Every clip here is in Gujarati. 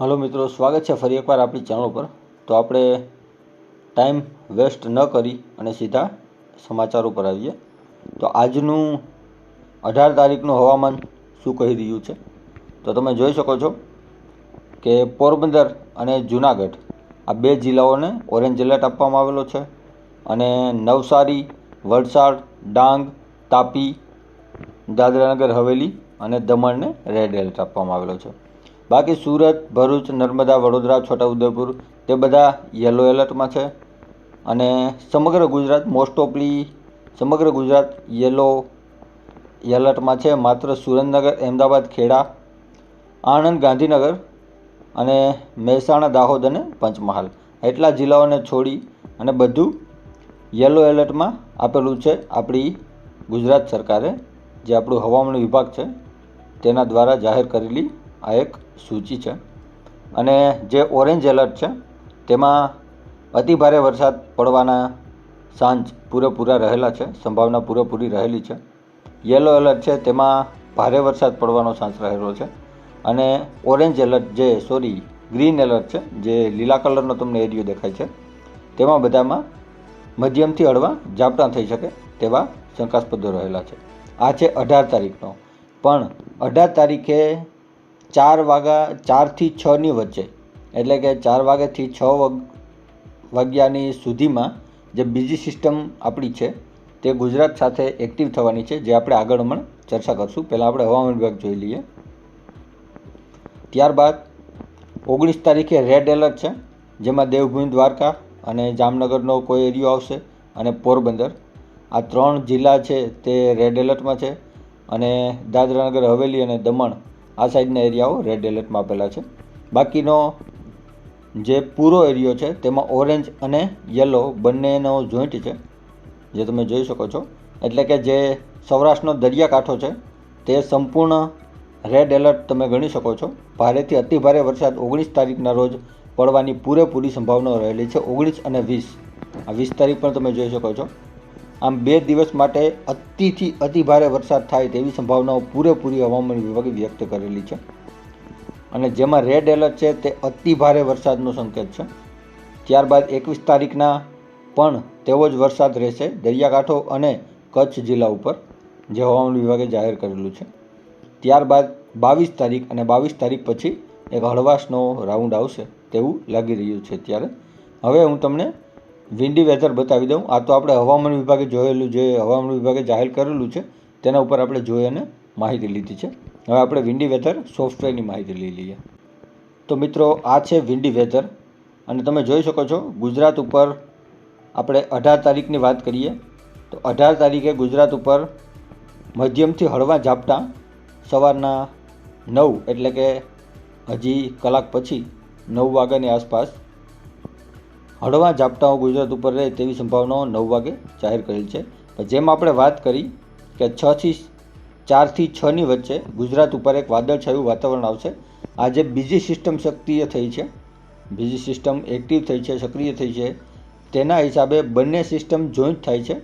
હલો મિત્રો, સ્વાગત છે ફરી એકવાર આપણી ચેનલ પર તો આપણે ટાઈમ વેસ્ટ ન કરી અને સીધા સમાચાર ઉપર આવીએ. તો આજનું અઢાર તારીખનું હવામાન શું કહી રહ્યું છે? તો તમે જોઈ શકો છો કે પોરબંદર અને જુનાગઢ આ બે જિલ્લાઓને ઓરેન્જ એલર્ટ આપવામાં આવેલો છે અને નવસારી, વલસાડ, ડાંગ, તાપી, દાદરાનગર, હવેલી અને દમણને રેડ એલર્ટ આપવામાં આવેલો છે. બાકી સુરત, ભરૂચ, નર્મદા, વડોદરા, છોટાઉદેપુર તે બધા યલો એલર્ટમાં છે. અને સમગ્ર ગુજરાત મોસ્ટ ઓફલી સમગ્ર ગુજરાત યલો એલર્ટમાં છે. માત્ર સુરેન્દ્રનગર, અમદાવાદ, ખેડા, આણંદ, ગાંધીનગર અને મહેસાણા, દાહોદ અને પંચમહાલ એટલા જિલ્લાઓને છોડી અને બધું યલો એલર્ટમાં આપેલું છે આપણી ગુજરાત સરકારે. જે આપણું હવામાન વિભાગ છે તેના દ્વારા જાહેર કરેલી આ એક સૂચિ છે. અને જે ઓરેન્જ એલર્ટ છે, તેમાં અતિભારે વરસાદ પડવાના સાંજ પૂરેપૂરા રહેલા છે, સંભાવના પૂરેપૂરી રહેલી છે. યલો એલર્ટ છે, તેમાં ભારે વરસાદ પડવાનો ચાન્સ રહેલો છે. અને ઓરેન્જ એલર્ટ જે, સોરી, ગ્રીન એલર્ટ છે, જે લીલા કલરનો તમને એરિયો દેખાય છે, તેમાં બધામાં મધ્યમથી હળવા ઝાપટા થઈ શકે તેવા શંકાસ્પદો રહેલા છે. આ છે અઢાર તારીખનો. પણ અઢાર તારીખે ચાર વાગ્યા, ચારથી છની વચ્ચે. એટલે કે ચાર વાગ્યાથી છ વગ, વાગ્યાની સુધીમાં જે બીજી સિસ્ટમ આપણી છે, તે ગુજરાત સાથે એક્ટિવ થવાની છે, જે આપણે આગળ હમણાં ચર્ચા કરશું. પહેલાં આપણે હવામાન વિભાગ જોઈ લઈએ. ત્યારબાદ ઓગણીસ તારીખે રેડ એલર્ટ છે, જેમાં દેવભૂમિ દ્વારકા અને જામનગરનો કોઈ એરિયો આવશે અને પોરબંદર. આ ત્રણ જિલ્લા છે તે રેડ એલર્ટમાં છે અને દાદરાનગર, હવેલી અને દમણ આ સાઈડના એરિયાઓ રેડ એલર્ટમાં આપેલા છે. બાકીનો જે પૂરો એરિયો છે, તેમાં ઓરેન્જ અને યલો બંનેનો જોઈન્ટ છે, જે તમે જોઈ શકો છો. એટલે કે જે સૌરાષ્ટ્રનો દરિયાકાંઠો છે, તે સંપૂર્ણ રેડ એલર્ટ તમે ગણી શકો છો. ભારેથી અતિભારે વરસાદ ઓગણીસ તારીખના રોજ પડવાની પૂરેપૂરી સંભાવનાઓ રહેલી છે, ઓગણીસ અને વીસ. આ વીસ તારીખ પણ તમે જોઈ શકો છો. આમ બે દિવસ માટે અતિથી અતિભારે વરસાદ થાય તેવી સંભાવનાઓ પૂરેપૂરી હવામાન વિભાગે વ્યક્ત કરેલી છે. અને જેમાં રેડ એલર્ટ છે તે અતિભારે વરસાદનો સંકેત છે. ત્યારબાદ એકવીસ તારીખના પણ તેવો જ વરસાદ રહેશે દરિયાકાંઠો અને કચ્છ જિલ્લા ઉપર, જે હવામાન વિભાગે જાહેર કરેલું છે. ત્યારબાદ બાવીસ તારીખ અને બાવીસ તારીખ પછી એક હળવાશનો રાઉન્ડ આવશે તેવું લાગી રહ્યું છે ત્યારે. હવે હું તમને વિન્ડી વેધર બતાવી દઉં. આ તો આપણે હવામાન વિભાગે જોયેલું જે હવામાન વિભાગે જાહેર કરેલું છે, તેના ઉપર આપણે જોઈ અને માહિતી લીધી છે. હવે આપણે વિન્ડી વેધર સોફ્ટવેરની માહિતી લઈ લઈએ. તો મિત્રો, આ છે વિન્ડી વેધર. અને તમે જોઈ શકો છો, ગુજરાત ઉપર આપણે અઢાર તારીખની વાત કરીએ. તો અઢાર તારીખે ગુજરાત ઉપર મધ્યમથી હળવા ઝાપટા સવારના નવ, એટલે કે હજી કલાક પછી નવ વાગ્યાની આસપાસ હળવા ઝાપટાઓ ગુજરાત ઉપર રહે તેવી સંભાવનાઓ નવ વાગે જાહેર કરેલ છે. જેમ આપણે વાત કરી કે છથી ચારથી છની વચ્ચે ગુજરાત ઉપર એક વાદળછાયું વાતાવરણ આવશે, આજે બીજી સિસ્ટમ સક્રિય થઈ છે. બીજી સિસ્ટમ એક્ટિવ થઈ છે, સક્રિય થઈ છે. તેના હિસાબે બંને સિસ્ટમ જોઈન્ટ થાય છે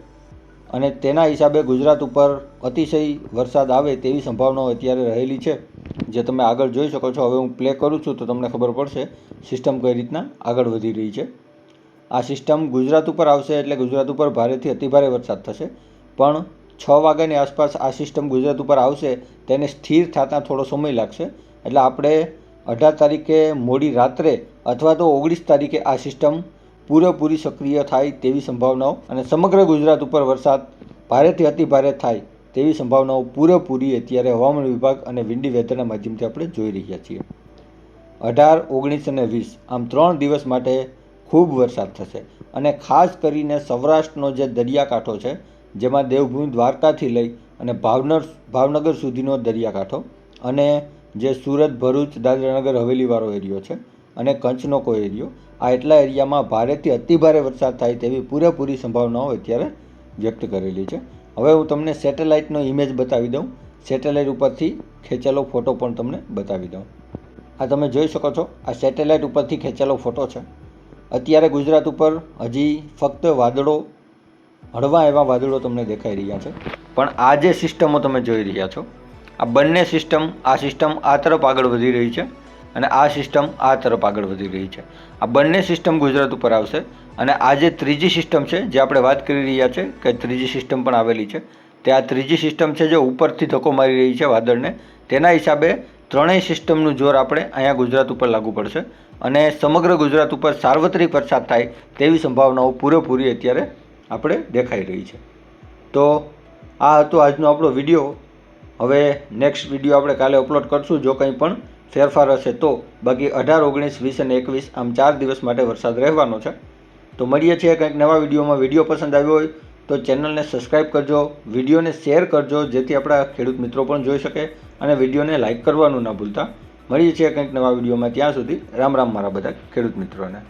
અને તેના હિસાબે ગુજરાત ઉપર અતિશય વરસાદ આવે તેવી સંભાવનાઓ અત્યારે રહેલી છે. જે તમે આગળ જોઈ શકો છો. હવે હું પ્લે કરું છું તો તમને ખબર પડશે. સિસ્ટમ કઈ રીતના આગળ વધી રહી છે. આ સિસ્ટમ ગુજરાત ઉપર આવશે એટલે ગુજરાત ઉપર ભારેથી અતિભારે વરસાદ થશે. પણ છ વાગ્યાની આસપાસ આ સિસ્ટમ ગુજરાત ઉપર આવશે તેને સ્થિર થતાં થોડો સમય લાગશે. એટલે આપણે અઢાર તારીખે મોડી રાત્રે અથવા તો ઓગણીસ તારીખે આ સિસ્ટમ પૂરેપૂરી સક્રિય થાય તેવી સંભાવનાઓ અને સમગ્ર ગુજરાત ઉપર વરસાદ ભારેથી અતિભારે થાય તેવી સંભાવનાઓ પૂરેપૂરી અત્યારે હવામાન વિભાગ અને વિન્ડી વેધરના માધ્યમથી આપણે જોઈ રહ્યા છીએ. અઢાર, ઓગણીસ અને વીસ આમ ત્રણ દિવસ માટે ખૂબ વરસાદ થશે. અને ખાસ કરીને સૌરાષ્ટ્રનો જે દરિયાકાંઠો છે, જેમાં દેવભૂમિ દ્વારકાથી લઈ અને ભાવનગર ભાવનગર સુધીનો દરિયાકાંઠો અને જે સુરત, ભરૂચ, દાદરાનગર, હવેલીવાળો એરિયો છે અને કચ્છનો કોઈ એરિયો, આ એટલા એરિયામાં ભારેથી અતિભારે વરસાદ થાય તેવી પૂરેપૂરી સંભાવનાઓ અત્યારે વ્યક્ત કરેલી છે. હવે હું તમને સેટેલાઇટનો ઇમેજ બતાવી દઉં. સેટેલાઇટ ઉપરથી ખેંચેલો ફોટો પણ તમને બતાવી દઉં. આ તમે જોઈ શકો છો, આ સેટેલાઇટ ઉપરથી ખેંચેલો ફોટો છે. અત્યારે ગુજરાત ઉપર હજી ફક્ત વાદળો, હળવા એવા વાદળો તમને દેખાઈ રહ્યા છે. પણ આ જે સિસ્ટમો તમે જોઈ રહ્યા છો, આ બંને સિસ્ટમ, આ સિસ્ટમ આ તરફ આગળ વધી રહી છે અને આ સિસ્ટમ આ તરફ આગળ વધી રહી છે. આ બંને સિસ્ટમ ગુજરાત ઉપર આવશે અને આ જે ત્રીજી સિસ્ટમ છે, જે આપણે વાત કરી રહ્યા છે કે ત્રીજી સિસ્ટમ પણ આવેલી છે, તે આ ત્રીજી સિસ્ટમ છે જે ઉપરથી ધક્કો મારી રહી છે વાદળને, તેના હિસાબે ત્રણેય સિસ્ટમનું જોર આપણે અહીંયા ગુજરાત ઉપર લાગુ પડશે. અને સમગ્ર ગુજરાત ઉપર સાર્વત્રિક વરસાદ થાય તેવી સંભાવનાઓ પૂરેપૂરી અત્યારે આપણે દેખાઈ રહી છે. તો આ હતો આજનો આપણો વીડિયો. હવે નેક્સ્ટ વીડિયો આપણે કાલે અપલોડ કરશું. જો કંઈ પણ ફેરફાર હશે તો બાકી અઢાર, ઓગણીસ, વીસ અને એકવીસ આમ ચાર દિવસ માટે વરસાદ રહેવાનો છે. તો મળીએ છીએ કંઈક નવા વિડીયોમાં. વીડિયો પસંદ આવ્યો હોય તો ચેનલને સબસ્ક્રાઈબ કરજો, વિડીયોને શેર કરજો, જેથી આપણા ખેડૂત મિત્રો પણ જોઈ શકે અને વિડીયોને લાઇક કરવાનું ના ભૂલતા. મળીએ છીએ કંઈક નવા વિડીયોમાં. ત્યાં સુધી રામ રામ મારા બધા ખેડૂત મિત્રોને.